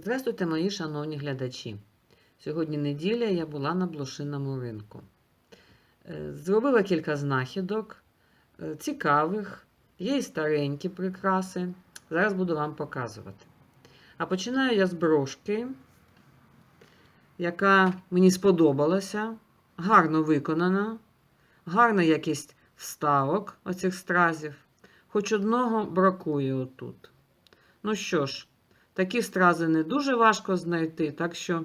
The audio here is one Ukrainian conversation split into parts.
Здравствуйте, мої шановні глядачі. Сьогодні неділя я була на блошиному ринку. Е, Зробила кілька знахідок, е, цікавих, є і старенькі прикраси. Зараз буду вам показувати. А починаю я з брошки, яка мені сподобалася, гарно виконана, гарна якість вставок оцих стразів. Хоч одного бракує отут. Ну що ж, Такі стрази не дуже важко знайти, так що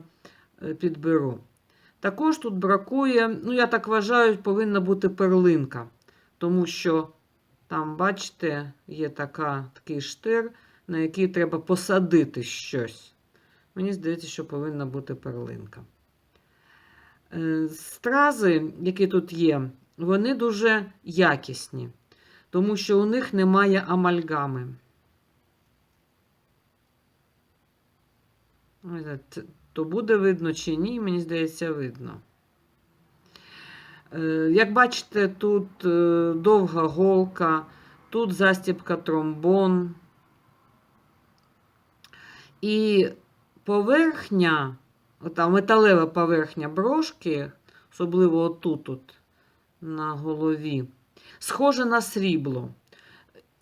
е, підберу. Також тут бракує, ну, я так вважаю, повинна бути перлинка, тому що там, бачите, є така, такий штир, на який треба посадити щось. Мені здається, що повинна бути перлинка. Е, Стрази, які тут є, вони дуже якісні, тому що у них немає амальгами. То буде видно чи ні, мені здається, видно. Е, Як бачите, тут е, довга голка, тут застібка тромбон. І поверхня, ота металева поверхня брошки, особливо отут, от, на голові, схожа на срібло.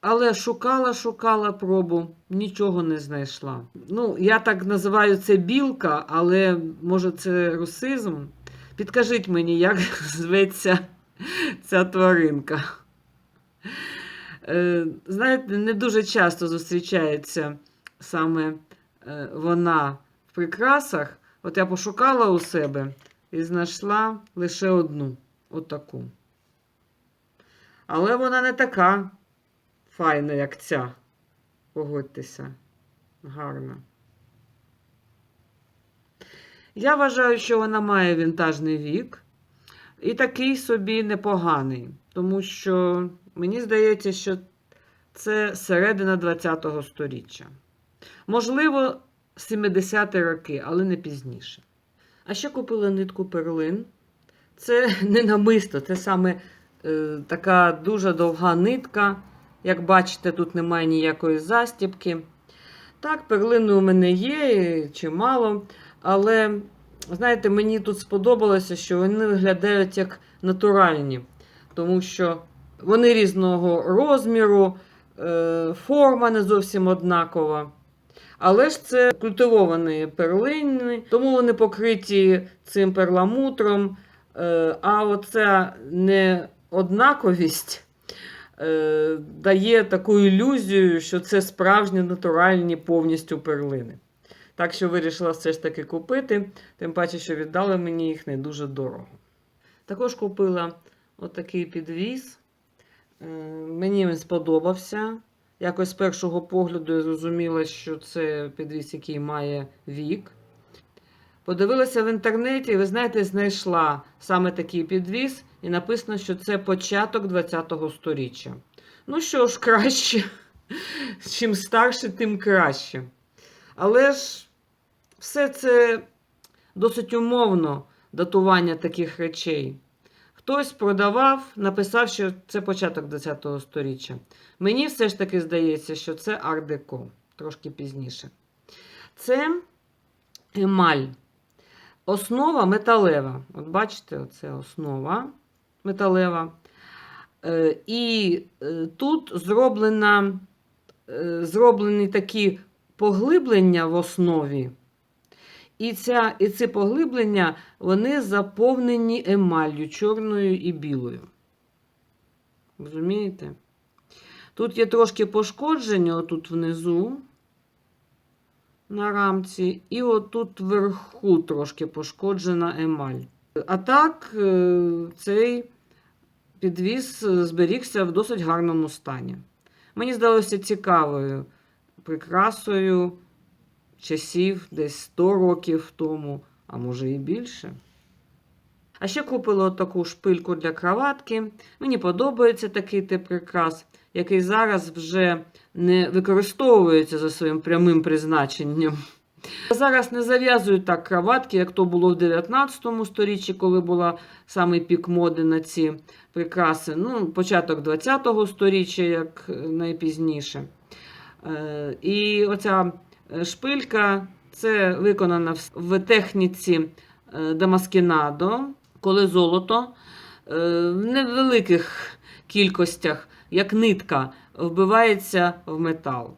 Але шукала, шукала пробу, нічого не знайшла. Ну, я так називаю це білка, але може це русизм. Підкажіть мені, як зветься ця тваринка. Е, Знаєте, не дуже часто зустрічається саме е, вона в прикрасах. От я пошукала у себе і знайшла лише одну отаку. Але вона не така файна, як ця. Погодьтеся. Гарна. Я вважаю, що вона має вінтажний вік. І такий собі непоганий. Тому що мені здається, що це середина 20-го сторіччя. Можливо, 70-ті роки, але не пізніше. А ще купила нитку перлин. Це не намисто, це саме е, така дуже довга нитка. Як бачите, тут немає ніякої застібки. Так, перлини у мене є чимало, але, знаєте, мені тут сподобалося, що вони виглядають як натуральні, тому що вони різного розміру, е, форма не зовсім однакова. Але ж це культивовані перлини, тому вони покриті цим перламутром. Е, А оця неоднаковість е, дає таку ілюзію, що це справжні натуральні повністю перлини. Так що вирішила все ж таки купити, тим паче, що віддали мені їх не дуже дорого. Також купила отакий підвіз. Е, Мені він сподобався. Якось з першого погляду я зрозуміла, що це підвіз, який має вік. Подивилася в інтернеті, і ви знаєте, знайшла саме такий підвіз, і написано, що це початок 20-го сторіччя. Ну що ж, краще. Чим старше, тим краще. Але ж все це досить умовно датування таких речей. Хтось продавав, написав, що це початок 20-го сторіччя. Мені все ж таки здається, що це ар-деко, трошки пізніше. Це емаль. Основа металева. От бачите, оце основа металева. Е, І е, тут зроблена, е, зроблені такі поглиблення в основі. І, ця, і ці поглиблення вони заповнені емаллю чорною і білою. Розумієте? Тут є трошки пошкодження, отут внизу на рамці, і отут вверху трошки пошкоджена емаль. А так, е, цей підвіз зберігся в досить гарному стані. Мені здалося цікавою прикрасою часів десь 100 років тому, а може і більше. А ще купила таку шпильку для кроватки. Мені подобається такий тип прикрас, який зараз вже не використовується за своїм прямим призначенням. Зараз не зав'язують так кроватки, як то було в 19 сторіччі, коли була саме пік моди на ці прикраси. Ну, початок 20-го сторіччя, як найпізніше. Е, І оця е, шпилька Це виконано в- техніці е, дамаскінадо, коли золото в невеликих кількостях, як нитка, вбивається в метал.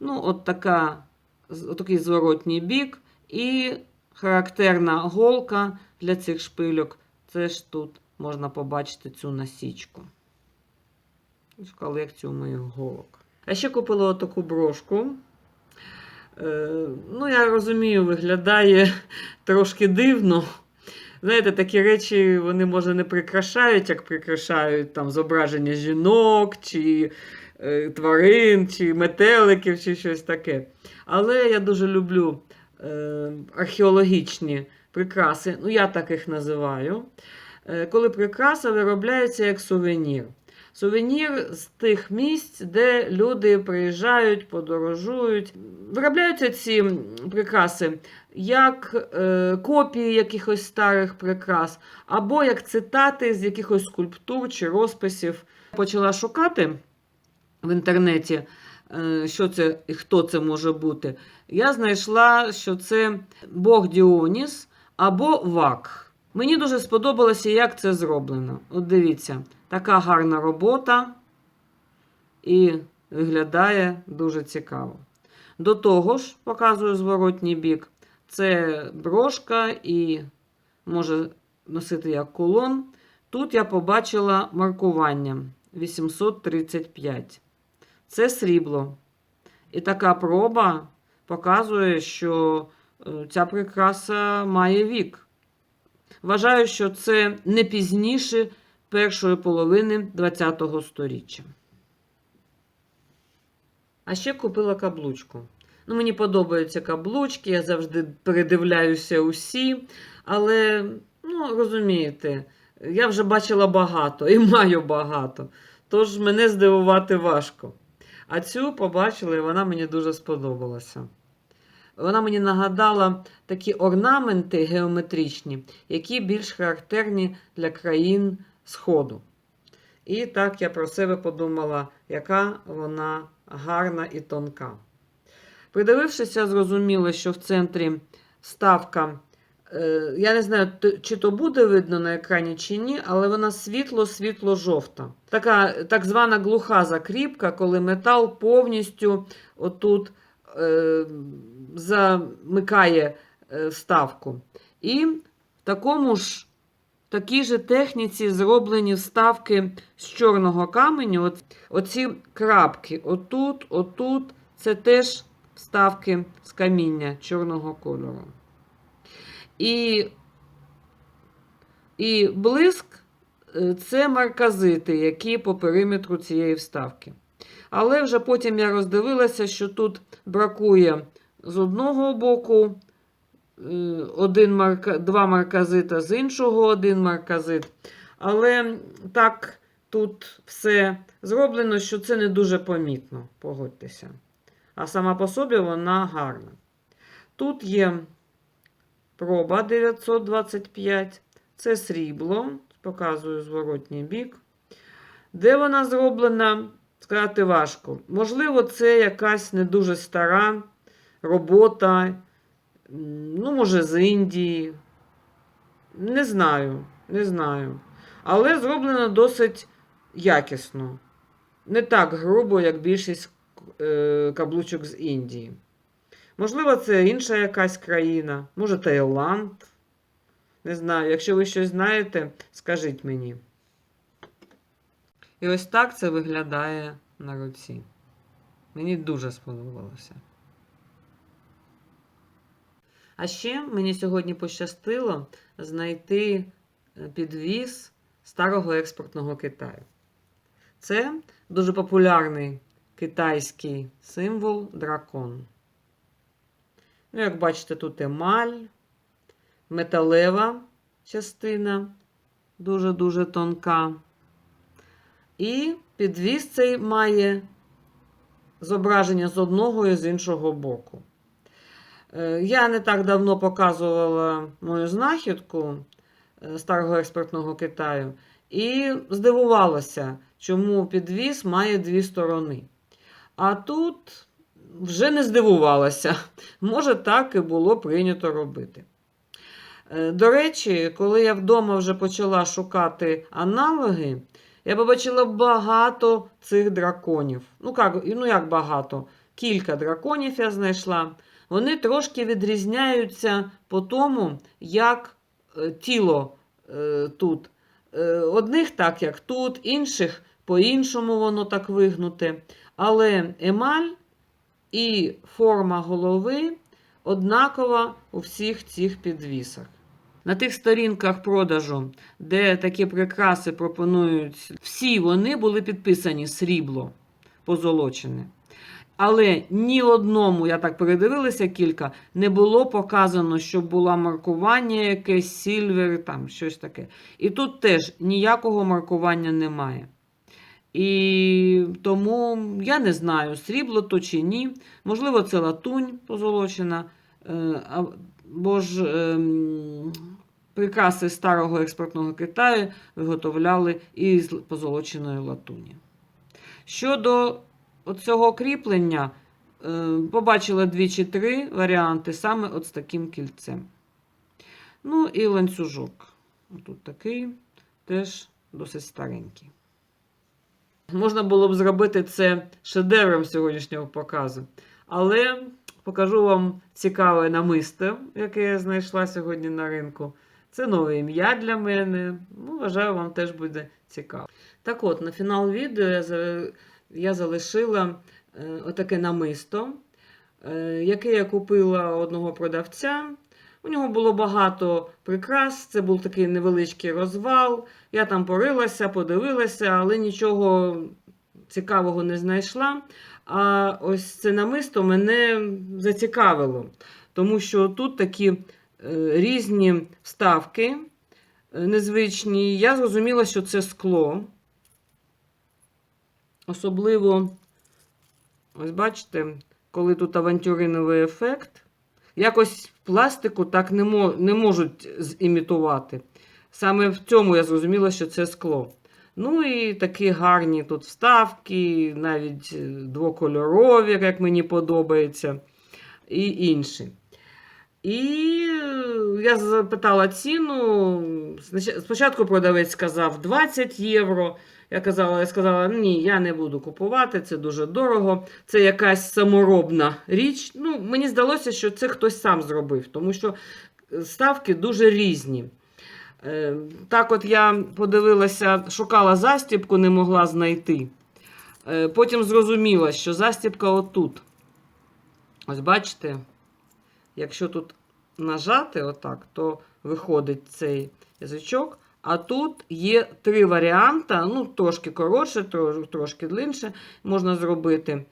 Ну, от така, отакий зворотній бік і характерна голка для цих шпильок. Це ж тут можна побачити цю насічку. В колекцію моїх голок. А ще купила отаку брошку. Е, ну, я розумію, виглядає трошки дивно. Знаєте, такі речі вони, може, не прикрашають, як прикрашають там зображення жінок, чи е, тварин, чи метеликів, чи щось таке. Але я дуже люблю е, археологічні прикраси, ну я так їх називаю. Е, коли прикраса виробляється як сувенір. Сувенір з тих місць, де люди приїжджають, подорожують. Виробляються ці прикраси як е, копії якихось старих прикрас, або як цитати з якихось скульптур чи розписів. Почала шукати в інтернеті, е, що це і хто це може бути. Я знайшла, що це Бог Діоніс або Вак. Мені дуже сподобалося, як це зроблено. От дивіться, така гарна робота і виглядає дуже цікаво. До того ж, показую зворотній бік, це брошка і може носити як кулон. Тут я побачила маркування 835. Це срібло. І така проба показує, що е, ця прикраса має вік. Вважаю, що це не пізніше першої половини ХХ століття. А ще купила каблучку. Ну, мені подобаються каблучки, я завжди передивляюся усі. Але, ну, розумієте, я вже бачила багато і маю багато. Тож мене здивувати важко. А цю побачила, і вона мені дуже сподобалася. Вона мені нагадала такі орнаменти геометричні, які більш характерні для країн Сходу. І так я про себе подумала, яка вона гарна і тонка. Придивившись, я зрозуміла, що в центрі вставка, е, я не знаю, чи то буде видно на екрані чи ні, але вона світло-світло-жовта. Така так звана глуха закріпка, коли метал повністю отут замикає е, вставку. І в такому ж такій же техніці зроблені вставки з чорного каменю. Оці крапки, отут, отут, це теж вставки з каміння чорного кольору. І, і блиск е, це марказити, які по периметру цієї вставки. Але вже потім я роздивилася, що тут бракує з одного боку е, один марка, два марказита, з іншого один марказит. Але так тут все зроблено, що це не дуже помітно, погодьтеся. А сама по собі вона гарна. Тут є проба 925, це срібло, показую зворотній бік. Де вона зроблена, сказати важко. Можливо, це якась не дуже стара робота, ну, може, з Індії. Не знаю, не знаю. Але зроблено досить якісно. Не так грубо, як більшість е, каблучок з Індії. Можливо, це інша якась країна, може Таїланд. Не знаю, якщо ви щось знаєте, скажіть мені. І ось так це виглядає на руці. Мені дуже сподобалося. А ще мені сьогодні пощастило знайти е, підвіз старого експортного Китаю. Це дуже популярний китайський символ дракон. Ну, як бачите, тут емаль, металева частина, дуже-дуже тонка. І підвіз цей має зображення з одного і з іншого боку. Е, Я не так давно показувала мою знахідку е, старого експортного Китаю і здивувалася, чому підвіз має дві сторони. А тут вже не здивувалася. Може, так і було прийнято робити. Е, До речі, коли я вдома вже почала шукати аналоги, я побачила багато цих драконів. Ну, як, ну як багато? Кілька драконів я знайшла. Вони трошки відрізняються по тому, як е, тіло е, тут. Е, Одних так, як тут, інших по-іншому воно так вигнуте. Але емаль і форма голови однакова у всіх цих підвісах. На тих сторінках продажу, де такі прикраси пропонують, всі вони були підписані срібло позолочене. Але ні одному, я так передивилася кілька, не було показано, що було маркування якесь, сільвер, там щось таке. І тут теж ніякого маркування немає. І тому я не знаю, срібло то чи ні. Можливо, це латунь позолочена, е, або ж ем, прикраси старого експортного Китаю виготовляли із позолоченої латуні. Щодо цього кріплення, е, побачила дві чи три варіанти саме от з таким кільцем. Ну і ланцюжок. Тут такий теж досить старенький. Можна було б зробити це шедевром сьогоднішнього показу. Але покажу вам цікаве намисто, яке я знайшла сьогодні на ринку. Це нове ім'я для мене. Ну, Вважаю, вам теж буде цікаво. Так от, на фінал відео я, за- я залишила е, отаке намисто, е, яке я купила одного продавця. У нього було багато прикрас, це був такий невеличкий розвал. Я там порилася, подивилася, але нічого цікавого не знайшла. А ось це намисто мене зацікавило, тому що тут такі різні вставки е, незвичні. Я зрозуміла, що це скло. Особливо, ось бачите, коли тут авантюриновий ефект. Якось пластику так не, не можуть зімітувати. Саме в цьому я зрозуміла, що це скло. Ну і такі гарні тут вставки, навіть е, двокольорові, як мені подобається, і інші. І я запитала ціну. Спочатку продавець сказав 20 євро. Я казала, я сказала, ні, я не буду купувати, це дуже дорого. Це якась саморобна річ. Ну, мені здалося, що це хтось сам зробив, тому що ставки дуже різні. Е, Так, от я подивилася, шукала застібку, не могла знайти. Е, Потім зрозуміла, що застібка отут. Ось бачите, якщо тут нажати отак, то виходить цей язичок. А тут є три варіанти, ну, трошки коротше, трошки длинше можна зробити.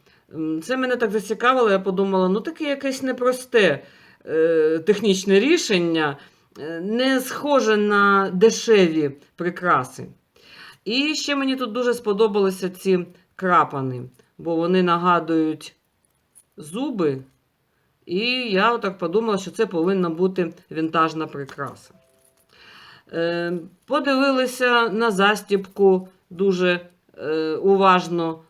Це мене так зацікавило, я подумала, ну таке якесь непросте е, технічне рішення, е, не схоже на дешеві прикраси. І ще мені тут дуже сподобалися ці крапани, бо вони нагадують зуби. І я так подумала, що це повинна бути вінтажна прикраса. Е, Подивилися на застібку дуже е, уважно,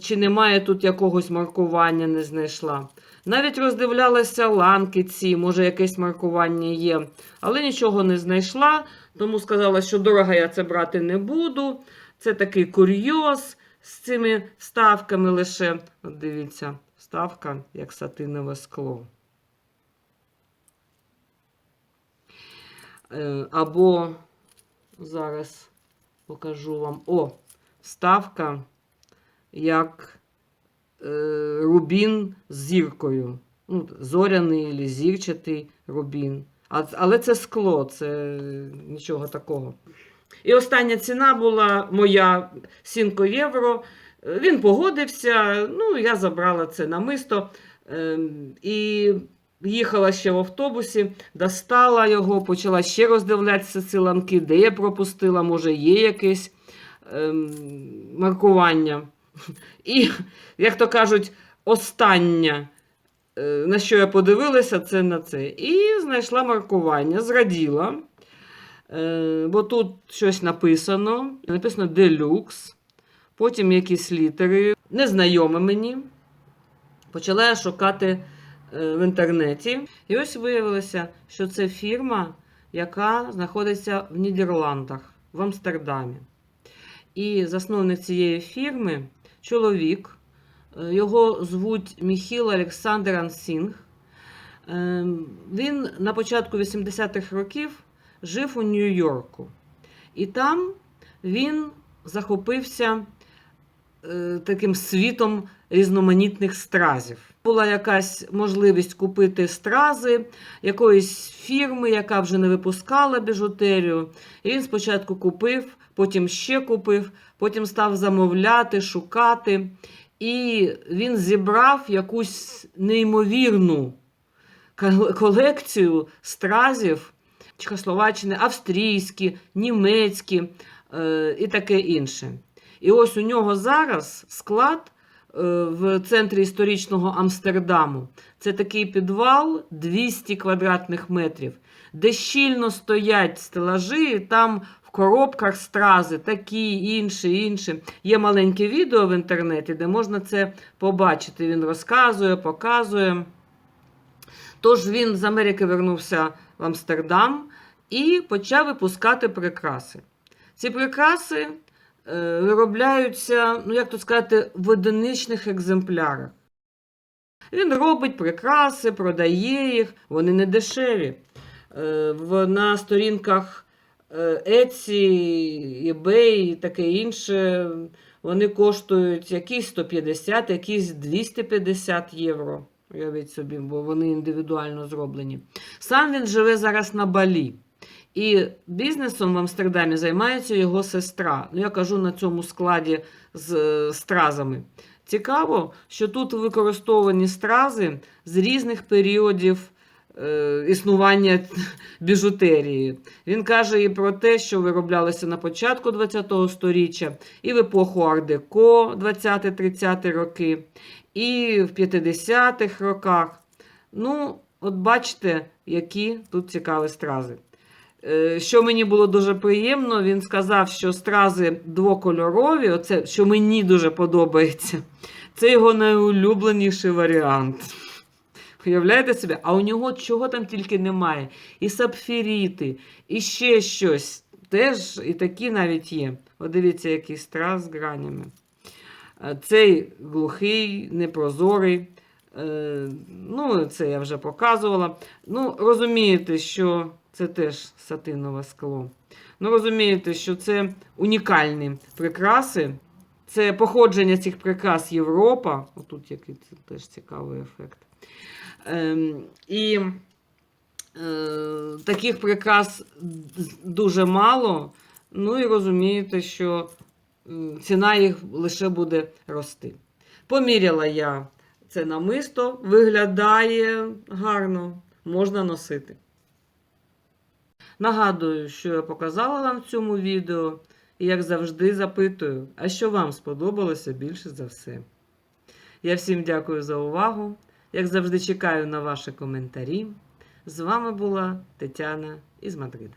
чи немає тут якогось маркування, не знайшла. Навіть роздивлялася ланки ці, може, якесь маркування є, але нічого не знайшла, тому сказала, що дорого я це брати не буду. Це такий курйоз з цими вставками лише. От дивіться, вставка як сатинове скло. Е, Або зараз покажу вам. О, вставка як е, рубін з зіркою. Ну, зоряний або зірчатий рубін. Але це скло, це нічого такого. І остання ціна була моя 7 євро. Він погодився, ну, я забрала це намисто. Ем, І їхала ще в автобусі, достала його, почала ще роздивлятися ці ланки, де я пропустила, може, є якесь ем, маркування. І, як то кажуть, остання, е, на що я подивилася, це на це. І знайшла маркування, зраділа. Е, бо тут щось написано. Написано Deluxe, потім якісь літери, незнайоме мені. Почала я шукати е, в інтернеті. І ось виявилося, що це фірма, яка знаходиться в Нідерландах, в Амстердамі. І засновник цієї фірми чоловік. Е, Його звуть Міхіл Олександр Ансінг. Е, Він на початку 80-х років жив у Нью-Йорку. І там він захопився таким світом різноманітних стразів. Була якась можливість купити стрази якоїсь фірми, яка вже не випускала біжутерію. І він спочатку купив, потім ще купив, потім став замовляти, шукати. І він зібрав якусь неймовірну колекцію стразів Чехословаччини, австрійські, німецькі е, і таке інше. І ось у нього зараз склад е, в центрі історичного Амстердаму. Це такий підвал 200 квадратних метрів, де щільно стоять стелажі, і там в коробках стрази, такі, інші, інші. Є маленьке відео в інтернеті, де можна це побачити. Він розказує, показує. Тож він з Америки вернувся в Амстердам і почав випускати прикраси. Ці прикраси виробляються, ну як то сказати, в одиничних екземплярах. Він робить прикраси, продає їх, вони не дешеві. Е, на сторінках е, Etsy, eBay і таке інше, вони коштують якісь 150, якісь 250 євро. Уявіть собі, бо вони індивідуально зроблені. Сам він живе зараз на Балі. І бізнесом в Амстердамі займається його сестра. Ну, я кажу на цьому складі з е, стразами. Цікаво, що тут використовані стрази з різних періодів е, існування біжутерії. Він каже і про те, що вироблялося на початку ХХ століття, і в епоху Ардеко 20-30 роки, і в 50-х роках. Ну, от бачите, які тут цікаві стрази. Е, Що мені було дуже приємно, він сказав, що стрази двокольорові, оце, що мені дуже подобається, це його найулюбленіший варіант. Уявляєте собі? А у нього чого там тільки немає. І сапфіріти, і ще щось. Теж і такі навіть є. От дивіться, який страз з гранями. Е, Цей глухий, непрозорий. Е, Ну, це я вже показувала. Ну, розумієте, що це теж сатинове скло. Ну, розумієте, що це унікальні прикраси. Це походження цих прикрас Європа. Отут який це теж цікавий ефект. Ем, і е, таких прикрас дуже мало. Ну і розумієте, що ціна їх лише буде рости. Поміряла я це намисто, виглядає гарно, можна носити. Нагадую, що я показала вам в цьому відео, і як завжди запитую, а що вам сподобалося більше за все. Я всім дякую за увагу. Як завжди, чекаю на ваші коментарі. З вами була Тетяна із Мадрида.